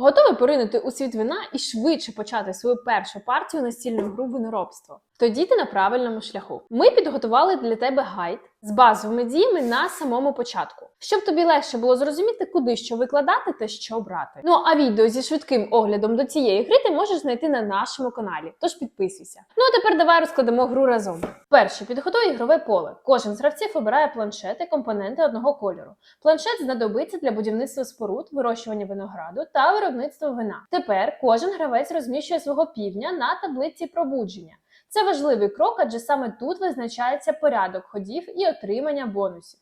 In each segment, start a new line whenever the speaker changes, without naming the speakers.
Готовий поринути у світ вина і швидше почати свою першу партію настільну гру виноробство? Тоді ти на правильному шляху. Ми підготували для тебе гайд з базовими діями на самому початку, щоб тобі легше було зрозуміти, куди що викладати та що брати. Ну а відео зі швидким оглядом до цієї гри ти можеш знайти на нашому каналі. Тож підписуйся. Ну а тепер давай розкладемо гру разом. Перше, підготуй ігрове поле. Кожен з гравців обирає планшети, компоненти одного кольору. Планшет знадобиться для будівництва споруд, вирощування винограду та виробництва вина. Тепер кожен гравець розміщує свого півня на таблиці пробудження. Це важливий крок, адже саме тут визначається порядок ходів і отримання бонусів.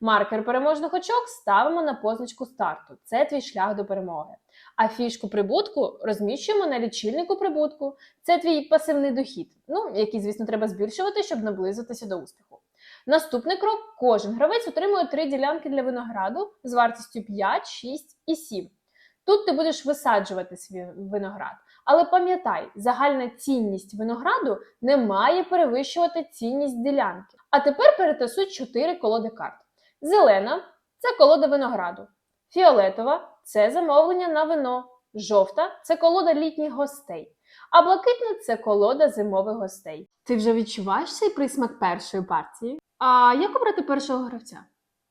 Маркер переможних очок ставимо на позначку старту. Це твій шлях до перемоги. А фішку прибутку розміщуємо на лічильнику прибутку. Це твій пасивний дохід, ну який, звісно, треба збільшувати, щоб наблизитися до успіху. Наступний крок: кожен гравець отримує три ділянки для винограду з вартістю 5, 6 і 7. Тут ти будеш висаджувати свій виноград. Але пам'ятай, загальна цінність винограду не має перевищувати цінність ділянки. А тепер перетасуй 4 колоди карт. Зелена це колода винограду. Фіолетова це замовлення на вино. Жовта це колода літніх гостей. А блакитна це колода зимових гостей. Ти вже відчуваєш цей присмак першої партії? А як обрати першого гравця?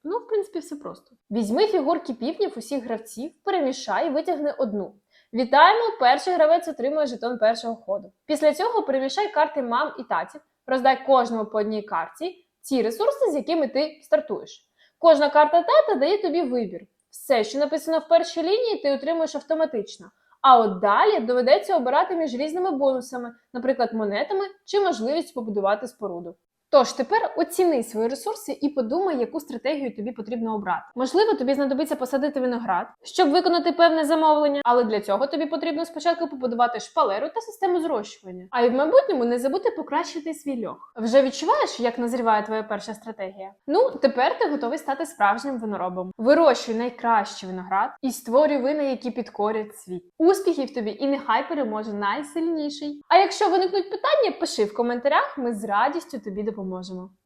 Ну, в принципі, все просто. Візьми фігурки півнів усіх гравців, перемішай і витягни одну. Вітаємо! Перший гравець отримує жетон першого ходу. Після цього перемішай карти мам і татів, роздай кожному по одній карті ті ресурси, з якими ти стартуєш. Кожна карта тата дає тобі вибір. Все, що написано в першій лінії, ти отримуєш автоматично. А от далі доведеться обирати між різними бонусами, наприклад, монетами чи можливість побудувати споруду. Тож тепер оціни свої ресурси і подумай, яку стратегію тобі потрібно обрати. Можливо, тобі знадобиться посадити виноград, щоб виконати певне замовлення, але для цього тобі потрібно спочатку побудувати шпалеру та систему зрощування. А й в майбутньому не забути покращити свій льох. Вже відчуваєш, як назріває твоя перша стратегія? Ну тепер ти готовий стати справжнім виноробом. Вирощуй найкращий виноград і створюй вина, які підкорять світ. Успіхів тобі і нехай переможе найсильніший. А якщо виникнуть питання, пиши в коментарях, ми з радістю тобі допоможемо.